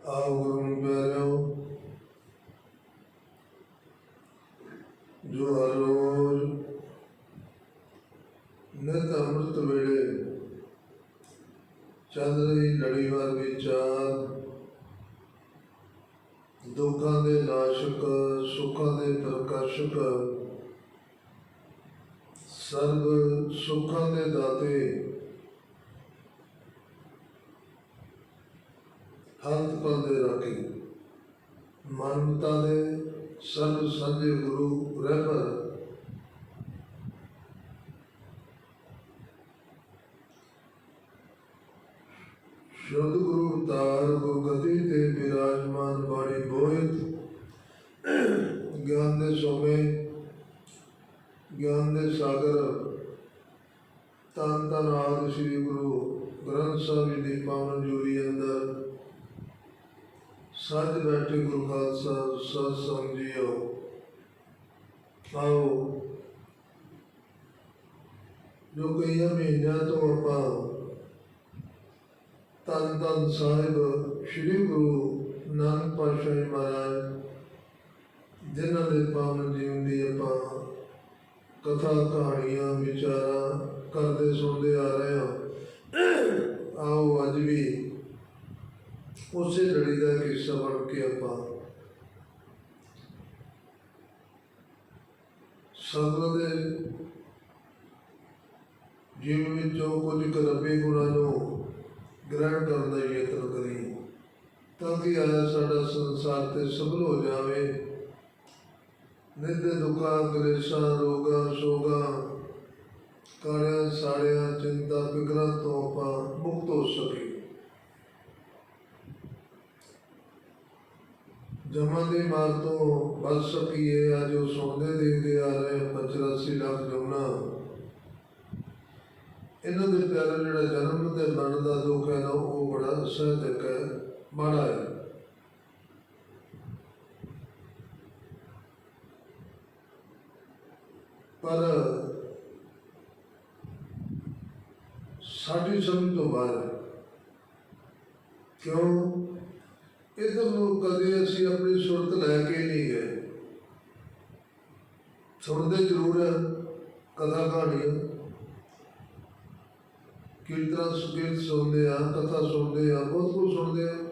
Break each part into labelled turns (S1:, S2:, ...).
S1: ਆਓ ਗੁਰੂ ਨੂੰ ਪਿਆਰਿਓ ਜੋ ਹਰ ਰੋਜ਼ ਨਿਤ ਅੰਮ੍ਰਿਤ ਵੇਲੇ ਚੱਲ ਰਹੀ ਲੜੀਵਾਰ ਵਿਚਾਰ ਦੁੱਖਾਂ ਦੇ ਨਾਸ਼ਕ ਸੁੱਖਾਂ ਦੇ ਪ੍ਰਕਾਸ਼ਕ ਸਰਬ ਸੁੱਖਾਂ ਦੇ ਦਾਤੇ ਹੰਤ ਪਲ ਦੇ ਰਾਖੀ ਮਾਨਵਤਾ ਦੇ ਸਰਬ ਸਾਂਝੇ ਗੁਰੂ ਰਹਿਬਰ ਸਤਿਗੁਰੂ ਗੁਰੂ ਤਾਰ ਗੁਰਗਤੀ ਤੇ ਬਿਰਾਜਮਾਨ ਬਾਣੀ ਬੋਹਿਤ ਗਿਆਨ ਦੇ ਸੋਮੇ ਗਿਆਨ ਦੇ ਸਾਗਰ ਤਨ ਤਨ ਆਦਿ ਸ੍ਰੀ ਗੁਰੂ ਗ੍ਰੰਥ ਸਾਹਿਬ ਜੀ ਦੀ ਪਾਵਨ ਜੂਰੀ ਅੰਦਰ ਸੱਜ ਬੈਠੇ ਗੁਰੂ ਖਾਲਸਾ ਸਤ ਸੰਗ ਜੀਓ ਆਓ ਜੋ ਕਈ ਮਹੀਨਿਆਂ ਤੋਂ ਆਪਾਂ ਤਨ ਤਨ ਸਾਹਿਬ ਸ੍ਰੀ ਗੁਰੂ ਨਾਨਕ ਪਾਤਸ਼ਾਹ ਜੀ ਮਹਾਰਾਜ, ਜਿਨ੍ਹਾਂ ਦੇ ਪਾਵਨ ਜੀਵਨ ਦੀ ਆਪਾਂ ਕਥਾ, ਕਹਾਣੀਆਂ, ਵਿਚਾਰਾਂ ਕਰਦੇ, ਸੁਣਦੇ ਆ ਰਹੇ ਹਾਂ। ਆਓ ਅੱਜ ਵੀ ਉਸੇ ਲੜੀ ਦਾ ਇੱਕ ਹਿੱਸਾ ਬਣ ਕੇ ਆਪਾਂ ਸਤਿਗੁਰ ਦੇ ਜੀਵਨ ਵਿੱਚ ਜੋ ਕੁਝ ਕੁ ਰੱਬੀ ਗੁਣਾਂ ਨੂੰ ਗ੍ਰਹਿਣ ਕਰਨ ਦਾ ਯਤਨ ਕਰੀਏ। ਤਾਂ ਕਿ ਆਇਆ ਸਾਡਾ ਸੰਸਾਰ ਤੇ ਸਫਲ ਹੋ ਜਾਵੇ। ਨਿੱਤ ਦੇ ਦੁੱਖਾਂ, ਕਲੇਸ਼ਾਂ, ਰੋਗਾਂ, ਸੋਗਾਂ ਕਾਲਿਆਂ ਸਾੜਿਆਂ ਚਿੰਤਾ ਫਿਕਰਾਂ ਤੋਂ ਆਪਾਂ ਮੁਕਤ ਹੋ ਸਕੀਏ। ਜਮਾਂ ਦੀ ਮਾਰ ਤੋਂ ਬਚ ਸਕੀਏ, ਅੱਜ ਉਹ ਸੌਂਦੇ ਦੇਖਦੇ ਆ ਰਹੇ 85 ਲੱਖ ਜਮਨਾ। ਇਹਨਾਂ ਦੇ ਪਿਆਰੇ ਜਿਹੜਾ ਜਨਮ ਤੇ ਮਰਨ ਦਾ ਦੁੱਖ ਹੈ ਨਾ, ਉਹ ਬੜਾ ਸਹਿਜਕ ਹੈ। ਮਾੜਾ ਹੈ। ਪਰ ਸਾਡੀ ਸਮਝ ਤੋਂ ਬਾਹਰ ਕਿਉਂ? ਇਧਰ ਨੂੰ ਕਦੇ ਅਸੀਂ ਆਪਣੀ ਸੁਰਤ ਲੈ ਕੇ ਨਹੀਂ ਗਏ। ਸੁਣਦੇ ਜ਼ਰੂਰ ਹੈ, ਕਥਾ ਕਹਾਣੀਆਂ ਕੀਰਤਨ ਸੁਕੀਰਤ ਸੁਣਦੇ ਆ, ਕਥਾ ਸੁਣਦੇ ਆ, ਬਹੁਤ ਕੁਝ ਸੁਣਦੇ ਆ।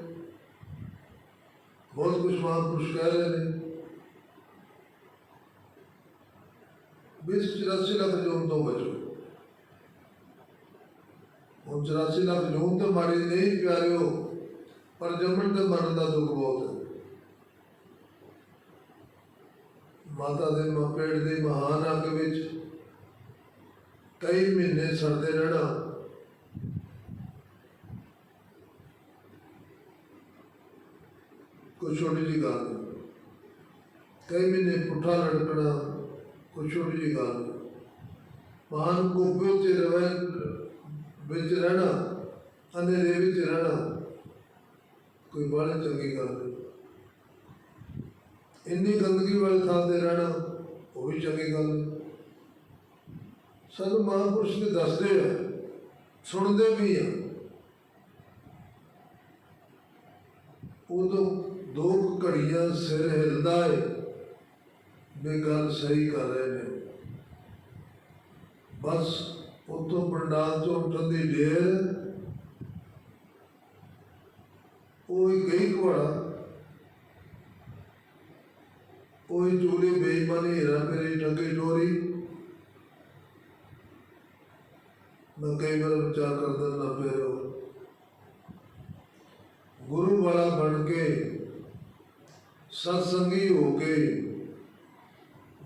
S1: ਬਹੁਤ ਕੁਝ ਮਹਾਂਪੁਰਸ਼ ਕਹਿ ਰਹੇ ਨੇ। 20 ਲੱਖ ਜੋਨ ਤੋਂ ਬਚੋ ਉਹ 84 ਲੱਖ ਜੋਨ ਤੇ ਮਾਰੇ ਨਹੀਂ ਪਿਆਰਿਓ, ਪਰ ਜੰਮਣ ਤੇ ਮਰਨ ਦਾ ਦੁੱਖ ਬਹੁਤ ਹੈ। ਮਾਤਾ ਦੇ ਮਾਪੇੜ ਦੇ ਮਹਾਨ ਅੱਗ ਵਿੱਚ ਕਈ ਮਹੀਨੇ ਸੜਦੇ ਰਹਿਣਾ ਕੋਈ ਛੋਟੀ ਜਿਹੀ ਗੱਲ ਨਹੀਂ। ਕਈ ਮਹੀਨੇ ਪੁੱਠਾ ਲੜਕਣਾ, ਕੋਈ ਛੋਟੀ ਜਿਹੀ ਗੱਲ ਨਹੀਂ। ਮਹਾਨ ਕੋਪੇ ਰਵੈ, ਵਿੱਚ ਰਹਿਣਾ ਅੰਧੇਰੇ ਵਿੱਚ ਰਹਿਣਾ, ਕੋਈ ਬੜੀ ਚੰਗੀ ਗੱਲ ਨਹੀਂ। ਇੰਨੀ ਗੰਦਗੀ ਵਾਲੇ ਥਾਂ ਤੇ ਰਹਿਣਾ, ਉਹ ਵੀ ਚੰਗੀ ਗੱਲ ਸਾਨੂੰ ਮਹਾਂਪੁਰਸ਼ ਨੇ ਦੱਸਦੇ ਆ, ਸੁਣਦੇ ਵੀ ਆ। ਉਦੋਂ ਦੋ ਕੁ ਘੜੀਆਂ ਸਿਰ ਹਿਲਦਾ ਏ। ਵੀ ਗੱਲ ਸਹੀ ਕਰ ਰਹੇ ਨੇ। ਬਸ ਉਤੋਂ ਪੰਡਾਲ ਤੋਂ ਉੱਠਣ ਦੀ ਢੇਰ ਉਹ ਹੀ ਗਈ ਘੋੜਾ ਉਹ ਹੀ ਚੋਰੀ ਬੇਈਮਾਨੀ ਹੀਰਾ ਮੇਰੀ ਠੱਗੀ ਚੋਰੀ ਮੈਂ ਕਈ ਵਾਰ ਵਿਚਾਰ ਕਰਦਾ ਨਾ ਫਿਰ ਗੁਰੂ ਵਾਲਾ ਬਣ ਕੇ ਸਤਸੰਗੀ ਹੋ ਕੇ।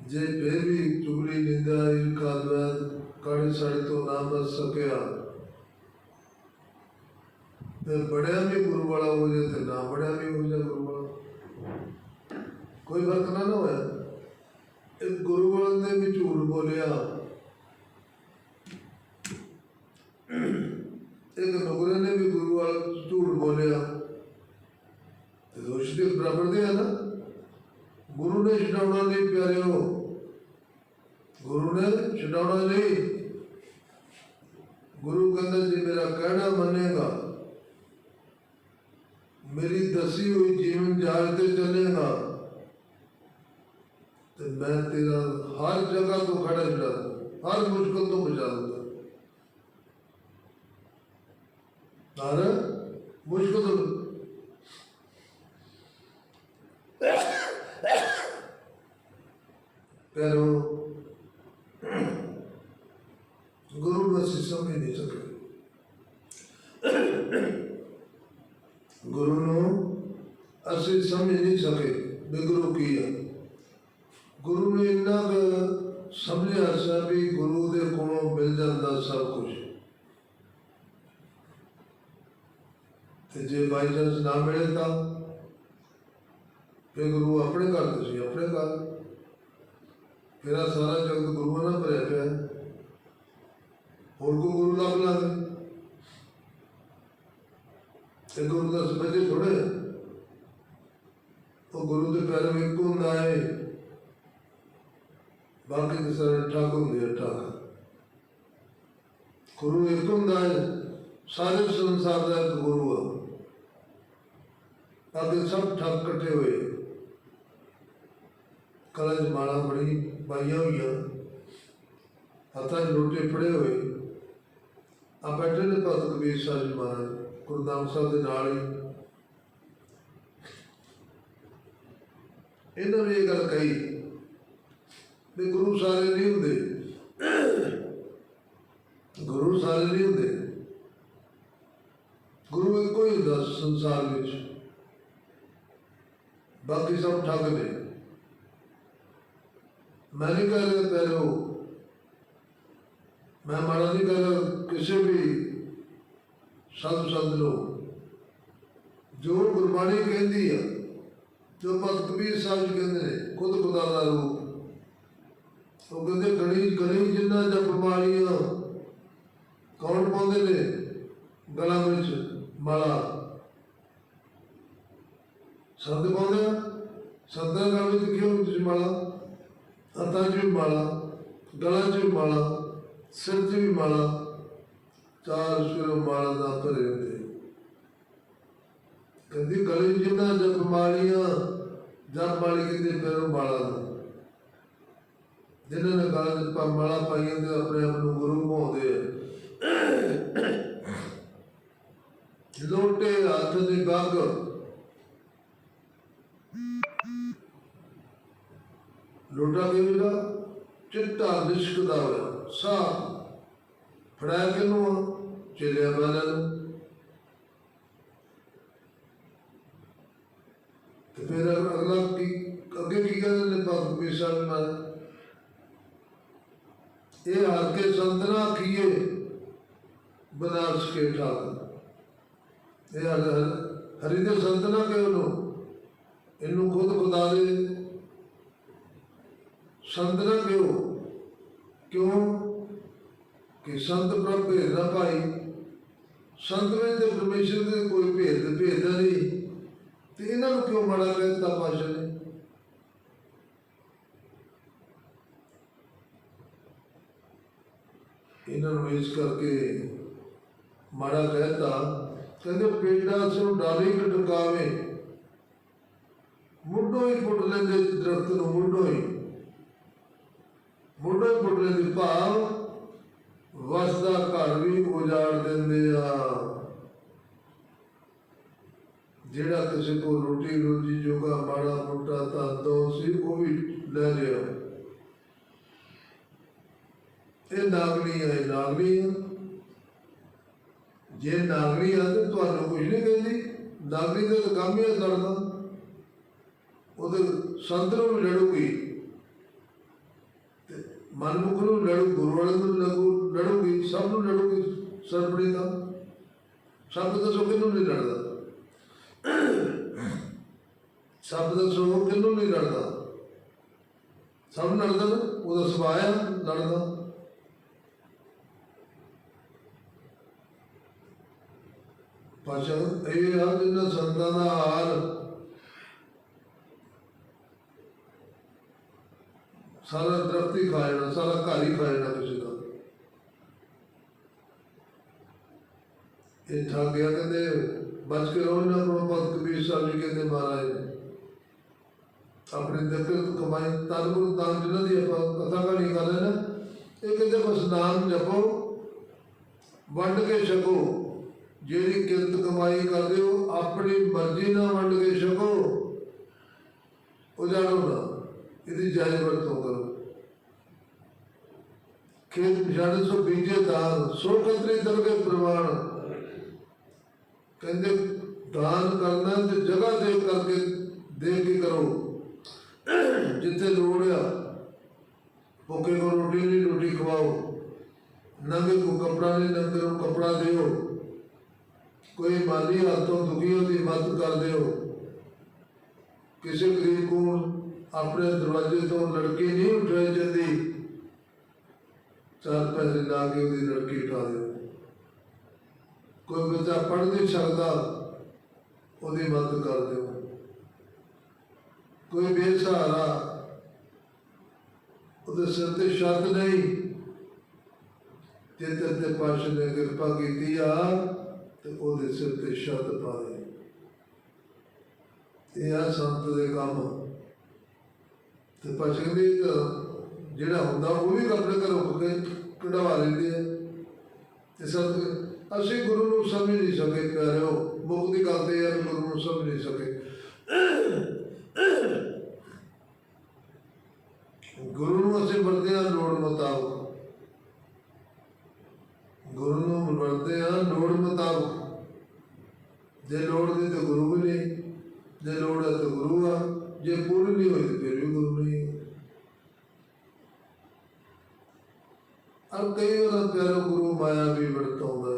S1: ਜੇ ਫਿਰ ਵੀ ਚੁਗਲੀ ਨਿੰਦਾ ਈਰਖਾ ਦਵੈਤ ਕਾੜੇ ਸਾੜੇ ਤੋਂ ਨਾ ਬਚ ਸਕਿਆ, ਤੇ ਬੜਿਆ ਵੀ ਗੁਰੂ ਵਾਲਾ ਹੋ ਜਾਏ ਤੇ ਨਾ ਬੜਿਆ ਵੀ ਹੋ ਜਾਏ ਗੁਰੂ ਵਾਲਾ ਕੋਈ ਫ਼ਰਕ ਨਾ ਹੋਇਆ। ਇਹ ਗੁਰੂ ਵਾਲੇ ਨੇ ਵੀ ਝੂਠ ਬੋਲਿਆ ਇੱਕ ਨੁਕਰੇ ਨੇ ਵੀ ਗੁਰੂ ਵਾਲਾ ਝੂਠ ਬੋਲਿਆ ਤੇ ਦੋਸ਼ ਦੇ ਬਰਾਬਰ ਦੇ ਆ ਨਾ ਗੁਰੂ ਨੇ ਛਡਾਉਣਾ ਨਹੀਂ ਪਿਆਰਿਓ ਗੁਰੂ ਨੇ ਛਡਾਉਣਾ ਨਹੀਂ ਗੁਰੂ ਕਹਿੰਦਾ ਜੇ ਮੇਰਾ ਕਹਿਣਾ ਮੰਨੇਗਾ ਮੇਰੀ ਦਸ ਦੱਸੀ ਹੋਈ ਜੀਵਨ ਜਾਲ ਤੇ ਚੱਲੇਗਾ ਤੇ ਮੈਂ ਤੇਰਾ ਹਰ ਜਗ੍ਹਾ ਤੋਂ ਖੜਾ ਛੁਡਾ ਦੂੰ ਹਰ ਮੁਸ਼ਕਲ ਤੋਂ ਬਚਾ ਦੂੰਗਾ ਹਰ ਮੁਸ਼ਕਲ ਤੋਂ pero ਗੁਰੂ ਨੂੰ ਅਸੀਂ ਸਮਝ ਨਹੀਂ ਸਕਦੇ ਗੁਰੂ ਨੂੰ ਅਸੀਂ ਸਮਝ ਨਹੀਂ ਸਕੇ ਵੀ ਗੁਰੂ ਕੀ ਹੈ ਗੁਰੂ ਨੇ ਇੰਨਾ ਕੁ ਸਮਝਿਆ ਸੀ ਵੀ ਗੁਰੂ ਦੇ ਕੋਲੋਂ ਮਿਲ ਜਾਂਦਾ ਸਭ ਕੁਝ ਤੇ ਜੇ ਬਾਈ ਚਾਂਸ ਨਾ ਮਿਲੇ ਤਾਂ ਫਿਰ ਗੁਰੂ ਆਪਣੇ ਘਰ ਤੁਸੀਂ ਆਪਣੇ ਘਰ ਫਿਰ ਆਹ ਸਾਰਾ ਜਗਤ ਗੁਰੂਆਂ ਨਾਲ ਭਰਿਆ ਪਿਆ ਹੈ। ਹੋਰ ਕੋਈ ਗੁਰੂ ਲੱਭ ਲਾਂਗੇ ਤੇ ਗੁਰੂ ਦਾ ਸਬਜੇ ਥੋੜੇ ਉਹ ਗੁਰੂ ਦੇ ਪੈਰ ਵਿੱਚ ਹੁੰਦਾ ਹੈ ਬਾਕੀ ਦੇ ਸਾਰੇ ਠਾਕ ਹੁੰਦੇ ਆ ਠਾਕ ਗੁਰੂ ਇੱਕ ਹੁੰਦਾ ਹੈ ਸਾਰੇ ਸੰਸਾਰ ਦਾ ਇੱਕ ਗੁਰੂ ਆ। ਬਾਕੀ ਸਭ ਠੱਗ ਇਕੱਠੇ ਹੋਏ। ਕਲਾਂ 'ਚ ਮਾਲਾ ਬੜੀ ਪਾਈਆਂ ਹੋਈਆਂ। ਹੱਥਾਂ 'ਚ ਲੋਟੇ ਫੜੇ ਹੋਏ। ਆ ਬੈਠੇ ਨੇ ਭਗਤ ਕਬੀਰ ਸਾਹਿਬ ਜੀ ਮਹਾਰਾਜ ਗੁਰਦਾਮ ਸਾਹਿਬ ਦੇ ਨਾਲ ਹੀ। ਇਹਨਾਂ ਨੇ ਇਹ ਗੱਲ ਕਹੀ ਵੀ ਗੁਰੂ ਸਾਰੇ ਨਹੀਂ ਹੁੰਦੇ। ਗੁਰੂ ਸਾਰੇ ਨਹੀਂ ਹੁੰਦੇ। ਗੁਰੂ ਇੱਕੋ ਹੀ ਹੁੰਦਾ ਸੰਸਾਰ ਵਿੱਚ। ਬਾਕੀ ਸਭ ਠੱਗ ਨੇ। ਮੈਂ ਨਹੀਂ ਕਹਿ ਰਿਹਾ ਪਹਿਲੋ ਮੈਂ ਮਾੜਾ ਨਹੀਂ ਕਹਿ ਕਿਸੇ ਵੀ ਸਾਧੂ ਸੰਤ ਨੂੰ ਜੋ ਗੁਰਬਾਣੀ ਕਹਿੰਦੀ ਆ, ਜੋ ਭਗਤ ਕਬੀਰ ਸਾਹਿਬ ਜੀ ਕਹਿੰਦੇ ਨੇ, ਖੁਦ ਖੁਦਾ ਦਾ ਰੂਪ, ਉਹ ਕਹਿੰਦੇ ਗਣੀ ਗਣੀ ਜਿੰਨਾ ਜਪ ਮਾਲੀਆਂ ਕੌਣ ਪਾਉਂਦੇ ਨੇ? ਗਲਾਂ ਵਿੱਚ ਮਾਲਾ। ਸੰਤ ਪਾਉਂਦੇ ਆ? ਸੰਤਾਂ ਵਿੱਚ ਕਿਉਂ ਤੁਸੀਂ ਮਾਲਾ? ਹੱਥਾਂ 'ਚ ਵੀ ਮਾਲਾ, ਗਲਾਂ 'ਚ ਵੀ ਮਾਲਾ। ਸਿਰ 'ਚ ਵੀ ਮਾਲਾ, ਚਾਰ ਸਿਰ ਮਾਲਾ ਦਾ ਭਰੇ ਹੁੰਦੇ ਕਹਿੰਦੀ, ਗਲੇ ਜਿੰਨਾ ਜਪ ਮਾਲੀਆਂ ਜਪ ਮਾਲੀ ਕਹਿੰਦੇ ਪੈਰੋਂ ਮਾਲਾ ਦਾ। ਜਿਨ੍ਹਾਂ ਨੇ ਗਲਾਂ 'ਚ ਮਾਲਾ ਪਾਈਆਂ ਤੇ ਆਪਣੇ ਆਪ ਨੂੰ ਗੁਰੂ ਕਹਾਉਂਦੇ ਆ। ਲੋਟੇ ਹੱਥ ਦੇ ਗੱਗ, ਲੋਟਾ ਕਿਵੇਂ ਦਾ? ਚਿੱਟਾ ਲਿਸ਼ਕਦਾ ਹੋਇਆ। ਸਾਫ਼ ਫੜਾਇਆ ਕਿਨੂੰ ਆ ਚੇਲਿਆ ਵਾਲਿਆਂ ਨੂੰ। ਤੇ ਫਿਰ ਅਗਲਾ ਕੀ ਅੱਗੇ ਕੀ ਕਹਿੰਦੇ ਨੇ ਭਗਤ ਬਿਸਾਲ ਨਾਲ ਇਹ ਹਰ ਕੇ ਸੰਤਨਾ ਕੀਏ ਬਨਾਰਸ ਕੇ ਠਾਕ ਇਹ ਹਰ ਹਰੀ ਦੇ ਸੰਤਨਾ ਕੇ ਉਹਨੂੰ ਇਹਨੂੰ ਖੁਦ ਬਤਾ ਦੇ। ਸੰਤਨਾ ਕਿਉਂ? ਕਿਉਂ? ਕਿ ਸੰਤ ਪ੍ਰਭ ਭੇਦ ਨਾ ਪਾਈ ਸੰਤ ਵਿੱਚ ਤੇ ਪਰਮੇਸ਼ਰ ਦੇ ਕੋਈ ਭੇਦ ਭੇਦਦਾ ਨਹੀਂ। ਤੇ ਇਹਨਾਂ ਨੂੰ ਕਿਉਂ ਮਾੜਾ ਕਹਿ ਦਿੱਤਾ ਪਾਸ਼ਾ ਨੇ? ਇਹਨਾਂ ਨੂੰ ਇਸ ਕਰਕੇ ਮਾੜਾ ਕਹਿਤਾ ਕਹਿੰਦੇ ਪੇਡਾ ਸੋ ਡਾਲੀ ਕਟਕਾਵੇ ਮੁੱਢੋਂ ਹੀ ਪੁੱਟ ਲੈਂਦੇ ਦਰਖਤ ਨੂੰ, ਮੁੱਢੋਂ ਹੀ। ਮੁੱਢੋਂ ਬੁੱਢੇ ਪੁੱਟ ਭਾਵ ਵਸਦਾ ਘਰ ਵੀ ਉਜਾੜ ਦਿੰਦੇ ਆ। ਜਿਹੜਾ ਕਿਸੇ ਕੋ ਰੋਟੀ ਰੋਜੀ ਜੋਗਾ ਮਾੜਾ ਮੋਟਾ ਤਾਂ ਦੋ ਸੀ, ਉਹ ਵੀ ਲੈ ਲਿਆ। ਇਹ ਨਾਗਰੀ ਹੈ ਇਹ ਨਾਗਰੀ ਜੇ ਨਾਗਰੀ ਆ ਤੇ ਤੁਹਾਨੂੰ ਕੁਝ ਨਹੀਂ ਕਹਿੰਦੀ। ਨਾਗਰੀ ਦਾ ਕੰਮ ਹੀ ਹੈ ਲੜਨਾ ਉਹਦੇ ਸੰਤ ਵੀ ਲੜੂਗੀ। ਮਨਮੁਖ ਨੂੰ ਲੜੂ, ਗੁਰੂ ਵਾਲੇ ਨੂੰ ਲੜੂ, ਲੜੂਗੀ, ਸਭ ਨੂੰ ਲੜੂਗੀ ਸਰਬੜੀ ਦਾ। ਸਭ ਦਾ ਸੋ ਕਿਹਨੂੰ ਨਹੀਂ ਲੜਦਾ? ਸਭ ਦਾ ਸੋ ਕਿਹਨੂੰ ਨਹੀਂ ਲੜਦਾ? ਸਭ ਨੂੰ ਲੜਦਾ ਨਾ, ਉਹਦਾ ਸੁਭਾਅ ਲੜਦਾ। ਪਾਸ਼ਾ ਇਹ ਆ ਜਿੰਨਾ ਸੰਤਾਂ ਦਾ ਹਾਲ ਸਾਰਾ ਦਰਖਤ ਹੀ ਖਾ ਜਾਣਾ, ਸਾਰਾ ਘਰ ਹੀ ਖਾ ਜਾਣਾ ਕਿਸੇ ਦਾ। ਇਹ ਠੱਗ ਗਿਆ ਕਹਿੰਦੇ, ਬਚ ਕੇ ਰਹੋ ਨਾ ਕੋਲ ਭਗਤ ਕਬੀਰ ਸਾਹਿਬ ਜੀ ਕਹਿੰਦੇ ਮਹਾਰਾਜ ਨੇ। ਆਪਣੀ ਕਮਾਈ ਤਨਗੁਰ ਦਾਨ ਜਿਹਨਾਂ ਦੀ ਆਪਾਂ ਕਥਾ ਕਹਾਣੀ ਕਰ ਰਹੇ ਨਾ, ਇਹ ਕਹਿੰਦੇ ਬਸ ਨਾਮ ਜਪੋ, ਵੰਡ ਕੇ ਛਕੋ। ਜਿਹੜੀ ਕਿਰਤ ਕਮਾਈ ਕਰਦੇ ਹੋ, ਆਪਣੀ ਮਰਜ਼ੀ ਨਾਲ ਵੰਡ ਕੇ ਛਕੋ। ਉਜਾੜੋ ਨਾ ਇਹਦੀ ਜਾਇਜ਼ ਵਰਤੋਂ ਕਰੋ। ਖੇਤ ਪਛਾੜੇ ਸੋ ਬੀਜੇ ਦਾਨ ਸੋ ਕਤਰੀ ਦਰਗੇ ਪ੍ਰਵਾਨ। ਕਹਿੰਦੇ, ਦਾਨ ਕਰਨਾ ਤੇ ਜਗ੍ਹਾ ਦੇ ਕਰਕੇ ਦੇ ਕੇ ਕਰੋ। ਜਿੱਥੇ ਲੋੜ ਆ, ਭੁੱਖੇ ਕੋ ਰੋਟੀ ਨਹੀਂ, ਰੋਟੀ ਖਵਾਓ। ਨੰਗੇ ਕੋ ਕਪੜਾ ਨਹੀਂ, ਨੰਗੇ ਨੂੰ ਕਪੜਾ ਦਿਓ। ਕੋਈ ਮਾਲੀ ਹੱਥੋਂ ਦੁਖੀ ਉਹਦੀ ਮਦਦ ਕਰ ਦਿਓ। ਕਿਸੇ ਗਰੀਬ ਕੋ ਆਪਣੇ ਦਰਵਾਜ਼ੇ ਤੋਂ ਲੜਕੀ ਨਹੀਂ ਉਠਾਈ ਜਾਂਦੀ ਚਾਰ ਪੈਸੇ ਲਾ ਕੇ ਉਹਦੀ ਲੜਕੀ ਉਠਾ ਦਿਓ। ਕੋਈ ਬੱਚਾ ਪੜ੍ਹ ਨਹੀਂ ਸਕਦਾ, ਉਹਦੀ ਮਦਦ ਕਰ ਦਿਓ। ਕੋਈ ਬੇਸਹਾਰਾ ਉਹਦੇ ਸਿਰ ਤੇ ਛੱਤ ਨਹੀਂ, ਜੇ ਤੇ ਪਾਸ਼ ਨੇ ਕਿਰਪਾ ਕੀਤੀ ਆ, ਤੇ ਉਹਦੇ ਸਿਰ ਤੇ ਛੱਤ ਪਾ ਦੇ। ਇਹ ਆ ਸੰਤ ਦੇ ਕੰਮ। ਤੇ ਪਾਸ਼ ਕਹਿੰਦੇ ਜਿਹੜਾ ਹੁੰਦਾ, ਉਹ ਵੀ ਆਪਣੇ ਘਰੋਂ ਕੇ ਕਢਵਾ ਲੈਂਦੇ ਆ। ਤੇ ਸੰਤ ਅਸੀਂ ਗੁਰੂ ਨੂੰ ਸਮਝ ਨਹੀਂ ਸਕੇ ਪਿਆਰਿਓ ਮੁੱਖ ਦੀ ਗੱਲ ਤੇ ਯਾਰ, ਗੁਰੂ ਨੂੰ ਸਮਝ ਨਹੀਂ ਸਕੇ। ਗੁਰੂ ਨੂੰ ਅਸੀਂ ਵਰਤਦੇ ਹਾਂ ਲੋੜ ਮੁਤਾਬਕ, ਗੁਰੂ ਨੂੰ ਵਰਤਦੇ ਹਾਂ ਲੋੜ ਮੁਤਾਬਕ, ਜੇ ਲੋੜ ਦੀ ਤਾਂ ਗੁਰੂ ਵੀ ਨਹੀਂ, ਜੇ ਲੋੜ ਜੇ ਪੂਰੀ ਨਹੀਂ ਹੋਈ ਫਿਰ ਵੀ ਗੁਰੂ ਨਹੀਂ ਅਰ ਕਈ ਵਾਰ ਪਿਆਰਾ ਗੁਰੂ ਮਾਇਆ ਵੀ ਵਰਤਾਉਂਦਾ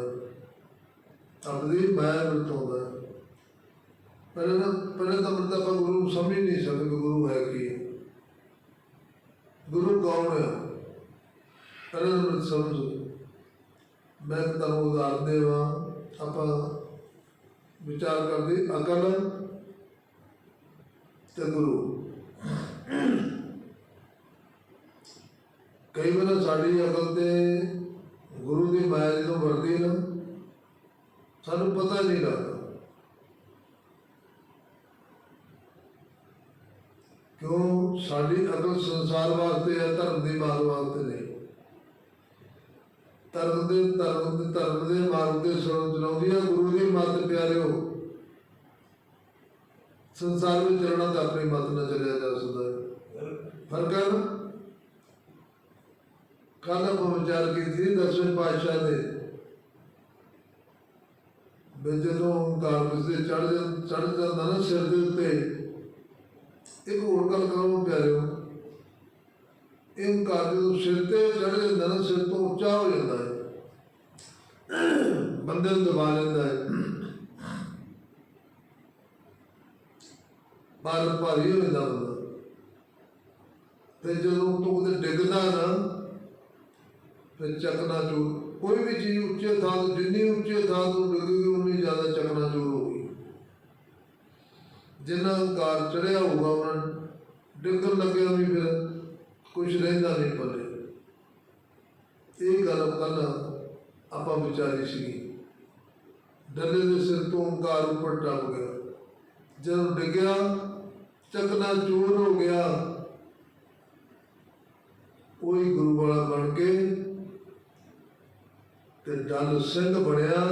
S1: ਆਪਣੀ ਮਾਇਆ ਵਰਤਾਉਂਦਾ ਹੈ। ਪਹਿਲਾਂ ਤਾਂ ਮਤਲਬ ਆਪਾਂ ਗੁਰੂ ਨੂੰ ਸਮਝ ਨਹੀਂ ਸਕਦੇ ਗੁਰੂ ਹੈ ਕੀ। ਗੁਰੂ ਕੌਣ ਹੈ? ਪਹਿਲਾਂ ਤਾਂ ਸਮਝ। ਮੈਂ ਤੁਹਾਨੂੰ ਉਦਾਹਰਨ ਦੇਵਾਂ। ਆਪਾਂ ਵਿਚਾਰ ਕਰਦੇ ਅਕਲ। ਤੇ ਗੁਰੂ। ਕਈ ਵਾਰ ਸਾਡੀ ਅਕਲ ਤੇ ਗੁਰੂ ਦੀ ਮਾਇਆ ਜਦੋਂ ਵਰਦੀ ਹੈ ਨਾ, ਸਾਨੂੰ ਪਤਾ ਨਹੀਂ ਲੱਗਦਾ। ਕਿਉਂ? ਸਾਡੀ ਅਕਲ ਸੰਸਾਰ ਵਾਸਤੇ ਹੈ, ਧਰਮ ਦੀ ਮਾਰ ਵਾਸਤੇ ਨਹੀਂ। ਧਰਮ ਦੇ ਧਰਮ ਦੇ ਧਰਮ ਦੇ ਮਾਰਗ ਤੇ ਸੁਣ ਚਲਾਉਂਦੀ ਹੈ ਗੁਰੂ ਦੀ ਮੱਤ ਪਿਆਰਿਓ। ਸੰਸਾਰ ਵਿੱਚ ਚੱਲਣਾ ਤਾਂ ਆਪਣੀ ਮੱਤ ਨਾਲ ਚੱਲਿਆ ਜਾ ਸਕਦਾ ਹੈ। ਫ਼ਰਕ ਹੈ ਨਾ ਆਪਾਂ ਵਿਚਾਰ ਕੀਤੀ ਦਸਵੇਂ ਪਾਤਸ਼ਾਹ ਦੇ। ਵੀ ਜਦੋਂ ਓਂਕਾਰ ਵਿੱਚ ਚੜ ਚੜ ਜਾਂਦਾ ਨਾ ਸਿਰ ਦੇ ਉੱਤੇ, ਇੱਕ ਹੋਰ ਗੱਲ ਕਰੋ ਪਿਆਰਿਓ। ਇਹ ਓਂਕਾਰ ਜਦੋਂ ਸਿਰ ਤੇ ਚੜ ਜਾਂਦਾ ਨਾ, ਸਿਰ ਤੋਂ ਉੱਚਾ ਹੋ ਜਾਂਦਾ ਹੈ। ਬੰਦੇ ਨੂੰ ਦਬਾ ਲੈਂਦਾ ਹੈ। ਬਾਰ ਭਾਰੀ ਹੋ ਜਾਂਦਾ ਬੰਦਾ ਤੇ ਜਦੋਂ ਤੂੰ ਉਹਦੇ ਡਿੱਗਦਾ ਨਾ ਫਿਰ ਚੱਕਣਾ ਚੂਰ ਕੋਈ ਵੀ ਚੀਜ਼ ਉੱਚੇ ਥਾਂ ਤੋਂ, ਜਿੰਨੀ ਉੱਚੇ ਥਾਂ ਤੋਂ ਡਿੱਗੇਗੀ, ਉਨੀ ਜ਼ਿਆਦਾ ਚਕਨਾ ਚੂਰ ਹੋਊਗੀ। ਜਿੰਨਾ ਕਾਰ ਚੜਿਆ ਹੋਊਗਾ ਉਹਨਾਂ ਡਿੱਗਣ ਲੱਗਿਆ ਵੀ ਫਿਰ ਕੁਝ ਰਹਿੰਦਾ ਨਹੀਂ ਪੱਲੇ ਇਹ ਗੱਲ ਕੱਲ ਆਪਾਂ ਵਿਚਾਰੀ ਸੀ ਡੱਲੇ ਦੇ ਸਿਰ ਤੋਂ ਓਂਕਾਰ ਉੱਪਰ ਟੱਪ ਗਿਆ। ਜਦੋਂ ਡਿੱਗਿਆ ਚਕਨਾ ਚੂਰ ਹੋ ਗਿਆ। ਉਹੀ ਗੁਰੂ ਵਾਲਾ ਬਣ ਕੇ ਤੇ ਜਲ ਸਿੰਘ ਬਣਿਆ।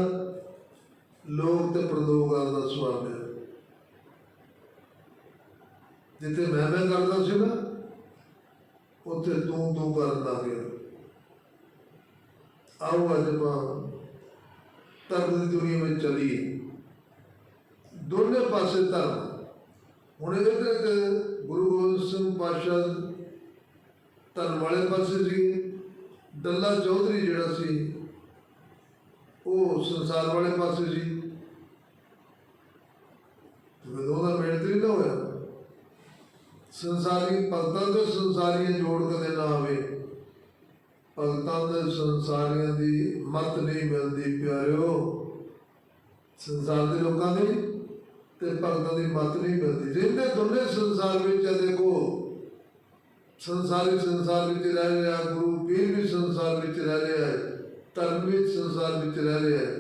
S1: ਲੋਕ ਤੇ ਪ੍ਰਦੋਗਾਂ ਦਾ ਸਵਾਲ ਜਿੱਥੇ ਮੈਂ ਮੈਂ ਕਰਦਾ ਸੀ ਨਾ, ਉੱਥੇ ਤੂੰ ਤੂੰ ਕਰਦਾ ਲੱਗ ਗਿਆ। ਆਓ ਅੱਜ ਆਪਾਂ ਧਰਮ ਦੀ ਦੁਨੀਆ ਵਿੱਚ ਚਲੀ ਦੋਨੇ ਪਾਸੇ ਧਰਮ। ਹੁਣ ਇਹਦੇ ਤੇ ਗੁਰੂ ਗੋਬਿੰਦ ਸਿੰਘ ਪਾਤਸ਼ਾਹ ਧਰਮ ਵਾਲੇ ਪਾਸੇ ਸੀ ਦੱਲਾ ਚੌਧਰੀ ਜਿਹੜਾ ਸੀ, ਉਹ ਸੰਸਾਰ ਵਾਲੇ ਪਾਸੇ ਸੀ। ਤੇ ਦੋਨਾਂ ਮੇਲ ਤੇ ਨਹੀਂ ਨਾ ਹੋਇਆ, ਸੰਸਾਰੀ ਭਗਤਾਂ ਤੇ ਸੰਸਾਰੀਆਂ ਜੋੜ ਕਦੇ ਨਾ ਆਵੇ ਭਗਤਾਂ ਤੇ ਸੰਸਾਰੀਆਂ ਦੀ ਮਤ ਨਹੀਂ ਮਿਲਦੀ, ਪਿਆਰਿਓ। ਸੰਸਾਰ ਦੇ ਲੋਕਾਂ ਦੀ ਤੇ ਭਗਤਾਂ ਦੀ ਮਤ ਨਹੀਂ ਮਿਲਦੀ। ਜਿਹਦੇ ਦੋਨੇ ਸੰਸਾਰ ਵਿੱਚ ਆ, ਦੇਖੋ, ਸੰਸਾਰਿਕ ਸੰਸਾਰ ਵਿੱਚ ਰਹਿ ਰਿਹਾ, ਗੁਰੂ ਪੀਰ ਵੀ ਸੰਸਾਰ ਵਿੱਚ ਰਹਿ ਰਿਹਾ ਹੈ, ਧਰਮ ਵੀ ਸੰਸਾਰ ਵਿੱਚ ਰਹਿ ਰਿਹਾ ਹੈ।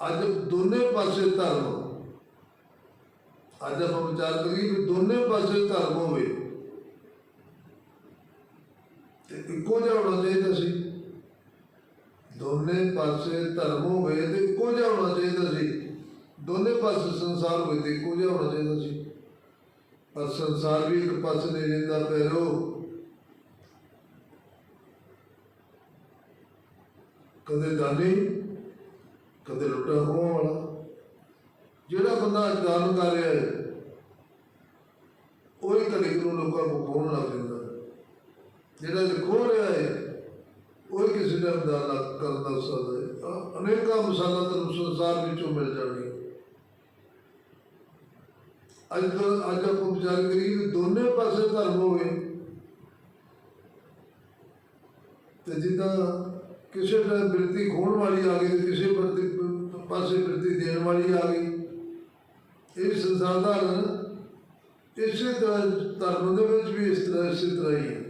S1: ਅੱਜ ਦੋਨੇ ਪਾਸੇ ਧਰਮ ਅੱਜ ਆਪਾਂ ਵਿਚਾਰ ਕਰੀਏ ਕਿ ਦੋਨੇ ਪਾਸੇ ਧਰਮ ਹੋਵੇ। ਤੇ ਇੱਕੋ ਜਿਹਾ ਹੋਣਾ ਚਾਹੀਦਾ ਸੀ ਦੋਨੇ ਪਾਸੇ ਧਰਮ ਹੋਵੇ ਤੇ ਇੱਕੋ ਜਿਹਾ ਹੋਣਾ ਚਾਹੀਦਾ ਸੀ। ਦੋਨੇ ਪਾਸੇ ਸੰਸਾਰ ਹੋਵੇ ਤੇ ਇੱਕੋ ਜਿਹਾ ਹੋਣਾ ਚਾਹੀਦਾ ਸੀ। ਪਰ ਸੰਸਾਰ ਵੀ ਇੱਕ ਪਾਸੇ ਨਹੀਂ ਰਹਿੰਦਾ ਪੈਰੋ ਕਦੇ ਦਾਨੀ, ਕਦੇ ਲੁੱਟਾ ਖੋਹਣ ਵਾਲਾ। ਜਿਹੜਾ ਬੰਦਾ ਅੱਜ ਦਾਨ ਕਰ ਰਿਹਾ ਹੈ, ਉਹ ਹੀ ਕਦੇ ਨੂੰ ਲੋਕਾਂ ਨੂੰ ਖੋਹਣ ਲੱਗ ਜਾਂਦਾ। ਜਿਹੜਾ ਜੇ ਰਿਹਾ ਹੈ ਉਹ ਹੀ ਕਿਸੇ ਦਾ ਦਾਨ ਨਾ ਕਰਨ ਦਾ ਸਕਦਾ ਹੈ। ਅ- ਅਨੇਕਾਂ ਮਿਸਾਲਾਂ ਤੁਹਾਨੂੰ ਸੰਸਾਰ ਵਿੱਚੋਂ ਮਿਲ ਜਾਣਗੀਆਂ। ਅੱਜ ਕੱਲ੍ਹ- ਅੱਜ ਆਪਾਂ ਵਿਚਾਰ ਕਰੀਏ ਕਿ ਦੋਨੇ ਪਾਸੇ ਧਰਮ ਹੋਵੇ ਤੇ ਜਿੱਦਾਂ ਕਿਸੇ ਦਾ ਬਿਰਤੀ ਖੋਣ ਵਾਲੀ ਆ ਗਈ ਤੇ ਕਿਸੇ ਬਿਰਤੀ ਪਾਸੇ ਬਿਰਤੀ ਦੇਣ ਵਾਲੀ ਆ ਗਈ। ਇਹ ਵੀ ਸੰਸਾਰ ਦਾ ਹਾਲ ਹੈ ਨਾ। ਇਸੇ ਤਰ੍ਹਾਂ ਧਰਮ ਦੇ ਵਿੱਚ ਵੀ ਇਸ ਤਰ੍ਹਾਂ ਇਸੇ ਤਰ੍ਹਾਂ ਹੀ ਹੈ।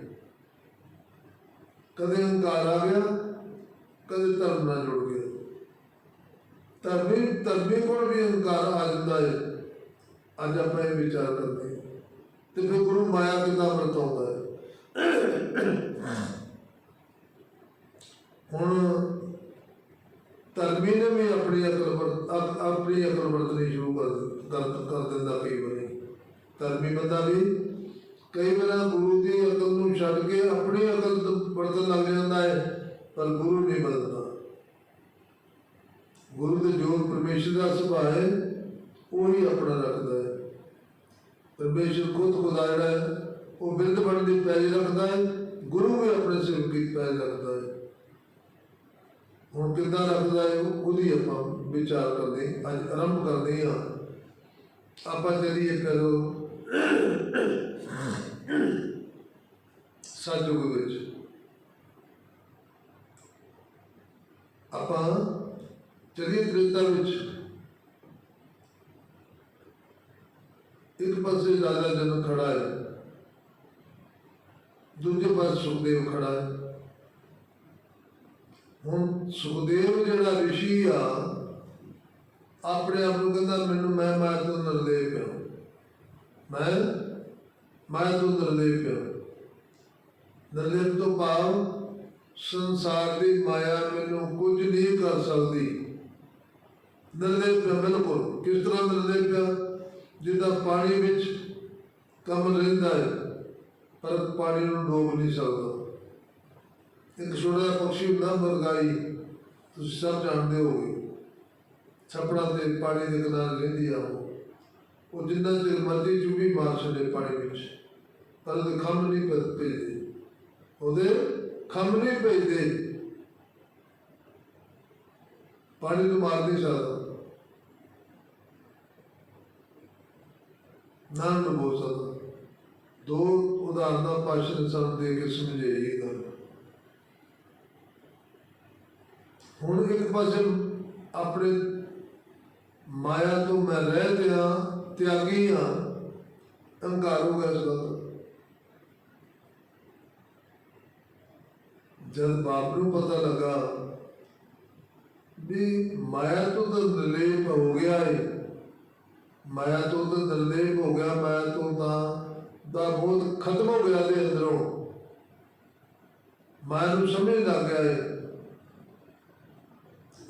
S1: ਕਦੇ ਹੰਕਾਰ ਆ ਗਿਆ, ਕਦੇ ਧਰਮ ਨਾਲ ਜੁੜ ਗਿਆ। ਧਰਮੀ ਧਰਮੀ ਕੋਲ ਵੀ ਹੰਕਾਰ ਆ ਜਾਂਦਾ ਹੈ। ਅੱਜ ਆਪਾਂ ਇਹ ਵਿਚਾਰ ਕਰਦੇ ਤੇ ਫਿਰ ਗੁਰੂ ਮਾਇਆ ਕਿੰਨਾ ਵਰਤਾਉਂਦਾ ਹੈ? ਹੁਣ ਧਰਮੀ ਨੇ ਵੀ ਆਪਣੀ ਅਕਲ ਵਰਤ ਆਪਣੀ ਅਕਲ ਵਰਤਣੀ ਸ਼ੁਰੂ ਕਰ ਕਰ ਦਿੰਦਾ ਕਈ ਵਾਰੀ। ਧਰਮੀ ਬੰਦਾ ਵੀ ਕਈ ਵਾਰ ਗੁਰੂ ਦੀ ਅਕਲ ਨੂੰ ਛੱਡ ਕੇ ਆਪਣੀ ਅਕਲ ਤੋਂ ਵਰਤਣ ਲੱਗ ਜਾਂਦਾ ਹੈ, ਪਰ ਗੁਰੂ ਨਹੀਂ ਬਦਲਦਾ ਗੁਰੂ ਦੇ ਜੋ ਪਰਮੇਸ਼ਰ ਦਾ ਸੁਭਾਅ ਹੈ, ਉਹੀ ਆਪਣਾ ਰੱਖਦਾ ਹੈ। ਪਰਮੇਸ਼ਰ ਖੁਦ ਖੁਦਾ ਜਿਹੜਾ ਹੈ, ਉਹ ਬਿਰਧ ਬਣ ਦੀ ਪੈਜ ਰੱਖਦਾ ਹੈ, ਗੁਰੂ ਵੀ ਆਪਣੇ ਸਿਰ ਦੀ ਪੈਜ ਰੱਖਦਾ ਹੈ। ਹੁਣ ਕਿੱਦਾਂ ਰੱਖਦਾ ਹੈ ਉਹਦੀ ਆਪਾਂ ਵਿਚਾਰ ਕਰਦੇ, ਅੱਜ ਆਰੰਭ ਕਰਦੇ ਹਾਂ। ਆਪਾਂ ਚਲੀਏ ਕਰੋ ਸਤਿਯੁਗ ਵਿੱਚ ਆਪਾਂ ਚੱਲੀਏ ਤ੍ਰੇਤਾ ਵਿੱਚ। ਇੱਕ ਪਾਸੇ ਰਾਜਾ ਜਨਕ ਖੜਾ ਹੈ, ਦੂਜੇ ਪਾਸੇ ਸੁਖਦੇਵ ਖੜਾ ਹੈ। ਹੁਣ ਸੁਖਦੇਵ ਜਿਹੜਾ ਰਿਸ਼ੀ ਆ, ਆਪਣੇ ਆਪ ਨੂੰ ਕਹਿੰਦਾ, ਮੈਨੂੰ ਮੈਂ ਮੈਂ ਤੋਂ ਨਿਰਲੇਪ ਹਾਂ। ਮੈਂ ਮੈਂ ਤੋਂ ਨਿਰਲੇਪ ਹਾਂ। ਨਿਰਲੇਪ ਤੋਂ ਭਾਵ ਸੰਸਾਰ ਦੀ ਮਾਇਆ ਮੈਨੂੰ ਕੁਝ ਨਹੀਂ ਕਰ ਸਕਦੀ। ਨਿਰਲੇਪ ਹੈ ਬਿਲਕੁਲ। ਕਿਸ ਤਰ੍ਹਾਂ ਨਿਰਲੇਪ ਹੈ? ਜਿੱਦਾਂ ਪਾਣੀ ਵਿੱਚ ਕਮਲ ਰਹਿੰਦਾ ਹੈ, ਪਰ ਪਾਣੀ ਨੂੰ ਡੋਬ ਨਹੀਂ ਸਕਦਾ। ਇੱਕ ਛੋਟਾ ਜਿਹਾ ਪਕਸ਼ੀ ਹੁੰਦਾ ਮਰਗਾਈ ਤੁਸੀਂ ਸਭ ਜਾਣਦੇ ਹੋਗੇ ਛਪੜਾ ਤੇ ਪਾਣੀ ਦੇ ਕਿਨਾਰੇ ਰਹਿੰਦੀ ਆ ਉਹ। ਉਹ ਜਿੰਨਾ ਚਿਰ ਮਰਜ਼ੀ ਚੁੰਮੀ ਮਾਰ ਛੱਡੇ ਪਾਣੀ ਵਿੱਚ, ਪਰ ਉਹਦੇ ਖੰਭ ਨਹੀਂ ਭੇਜਦੇ। ਉਹਦੇ ਖੰਭ ਨਹੀਂ ਭੇਜਦੇ। ਪਾਣੀ ਨੂੰ ਮਾਰ ਨਹੀਂ ਸਕਦਾ। ਨਾ ਨੂੰ ਬੋਲ ਸਕਦਾ। ਦੋ ਉਦਾਹਰਨਾਂ ਪਾਸ਼ਾ ਸਾਨੂੰ ਦੇ ਕੇ ਸਮਝਾਈ ਗੱਲ। ਹੁਣ ਇੱਕ ਪਾਸੇ ਆਪਣੇ ਮਾਇਆ ਤੋਂ ਮੈਂ ਰਹਿ ਗਿਆ। ਤਿਆਗੀ ਹਾਂ ਹੰਕਾਰ ਹੋ ਗਿਆ ਇਸ ਜਦ ਬਾਪ ਨੂੰ ਪਤਾ ਲੱਗਾ ਵੀ ਮਾਇਆ ਤੋਂ ਤਾਂ ਨਿਰਲੇਪ ਹੋ ਗਿਆ ਏ। ਮਾਇਆ ਤੋਂ ਤਾਂ ਨਿਰਲੇਪ ਹੋ ਗਿਆ, ਮਾਇਆ ਤੋਂ ਤਾਂ ਦਾ ਬਹੁਤ ਖਤਮ ਹੋ ਗਿਆ ਦੇ ਅੰਦਰੋਂ। ਮਾਇਆ ਨੂੰ ਸਮਝ ਲੱਗ ਗਿਆ ਏ।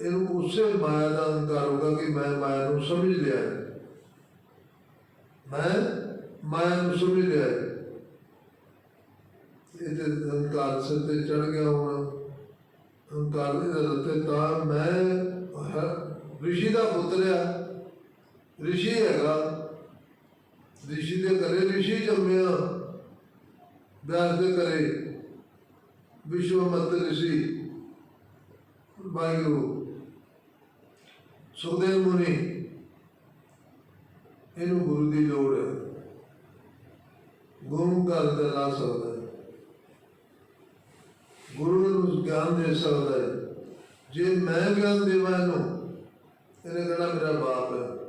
S1: ਇਹਨੂੰ ਉਸੇ ਮਾਇਆ ਦਾ ਅਹੰਕਾਰ ਹੋਗਾ ਕਿ ਮੈਂ ਮਾਇਆ ਨੂੰ ਸਮਝ ਲਿਆ। ਹੈ ਮੈਂ ਮਾਇਆ ਨੂੰ ਸਮਝ ਲਿਆ। ਹੈ ਤੇ ਅਹੰਕਾਰ ਸਿਰ ਤੇ ਚੜ ਗਿਆ ਹੁਣ। ਅਹੰਕਾਰ ਦੇ ਦਰ ਤਾਂ ਮੈਂ ਹ- ਰਿਸ਼ੀ ਦਾ ਪੁੱਤਰਿਆ ਆ ਰਿਸ਼ੀ ਹੈਗਾ। ਰਿਸ਼ੀ ਦੇ ਘਰੇ ਰਿਸ਼ੀ ਜੰਮਿਆ। ਵਿਆਸ ਦੇ ਘਰੇ। ਵਿਸ਼ਵਮਤ ਰਿਸ਼ੀ। ਵਾਹਿਗੁਰੂ। ਸੁਖਦੇਵ ਮੁਨੀ। ਇਹਨੂੰ ਗੁਰੂ ਦੀ ਲੋੜ ਹੈ। ਗੁਰੂ ਘਰ ਦਾ ਲਾ ਸਕਦਾ ਹੈ। ਗੁਰੂ ਨੂੰ ਗਿਆਨ ਦੇ ਸਕਦਾ ਹੈ। ਜੇ ਮੈਂ ਗਿਆਨ ਦੇਵਾਂ ਇਹਨੂੰ, ਇਹਨੇ ਕਹਿਣਾ ਮੇਰਾ ਬਾਪ ਹੈ।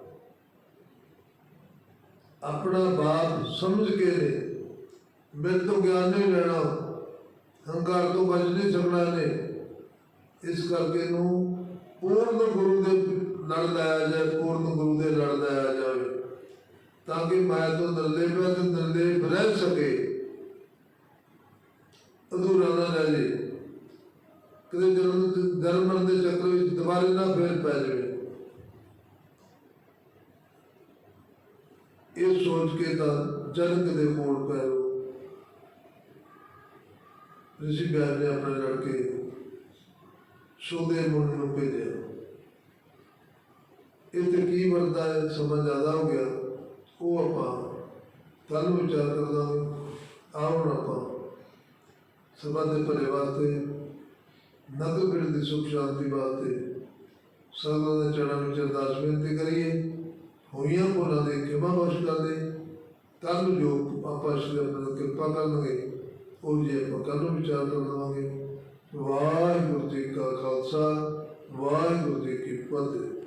S1: ਆਪਣਾ ਬਾਪ ਸਮਝ ਕੇ ਨੇ, ਮੇਰੇ ਤੋਂ ਗਿਆਨ ਨਹੀਂ ਲੈਣਾ। ਹੰਕਾਰ ਤੋਂ ਬਚ ਨਹੀਂ ਸਕਣਾ ਨੇ ਇਸ ਕਰਕੇ ਨੂੰ ਪੂਰਨ ਗੁਰੂ ਦੇ ਲੜ ਲਾਇਆ ਜਾਏ, ਪੂਰਨ ਗੁਰੂ ਦੇ ਲੜ ਲਾਇਆ ਜਾਵੇ। ਤਾਂ ਕਿ ਮਾਇਆ ਤੋਂ ਨਿਰਲੇਪ ਤੇ ਨਿਰਲੇਪ ਰਹਿ ਸਕੇ। ਅਧੂਰਾ ਨਾ ਰਹਿ ਜੇ। ਕਦੇ ਜਨਮ ਜਨਮ ਮਰਨ ਦੇ ਚੱਕਰ ਵਿੱਚ ਦੁਬਾਰੇ ਨਾ ਫੇਰ ਪੈ ਜਾਵੇ। ਇਹ ਸੋਚ ਕੇ ਤਾਂ ਜਨਕ ਦੇ ਕੋਲ ਪੈਰੋ। ਰਿਸ਼ੀ ਬਿਆਨ ਨੇ ਆਪਣੇ ਲੜਕੇ ਸੋਦੇ ਮੁੰਡੇ ਨੂੰ ਭੇਜਿਆ। ਇਹ ਤੇ ਕੀ ਬਣਦਾ ਹੈ, ਸਮਾਂ ਜ਼ਿਆਦਾ ਹੋ ਗਿਆ। ਉਹ ਆਪਾਂ ਕੱਲ ਨੂੰ ਵਿਚਾਰ ਕਰਦਾ ਆਓ ਹੁਣ ਆਪਾਂ ਸਭਾ ਦੇ ਭਲੇ ਵਾਸਤੇ ਨਗਰ ਪਿੰਡ ਦੀ ਸੁਖ ਸ਼ਾਂਤੀ ਵਾਸਤੇ ਸਰਦਾਂ ਦੇ ਚੜਾਂ ਵਿੱਚ ਅਰਦਾਸ ਬੇਨਤੀ ਕਰੀਏ, ਹੋਈਆਂ ਕੋਲਾਂ ਦੇ ਖਿਮਾ ਬਖਸ਼ ਕਰਦੇ ਕੱਲ ਨੂੰ ਜੋ ਆਪਾਂ ਸ਼੍ਰੀ ਆਪਣਾ ਕਿਰਪਾ ਕਰਨਗੇ, ਉਹ ਜੇ ਆਪਾਂ ਕੱਲ ਨੂੰ ਵਿਚਾਰ ਕਰ ਲਵਾਂਗੇ ਵਾਹਿਗੁਰੂ ਜੀ ਕਾ ਖਾਲਸਾ, ਵਾਹਿਗੁਰੂ ਜੀ ਕੀ ਫਤਿਹ।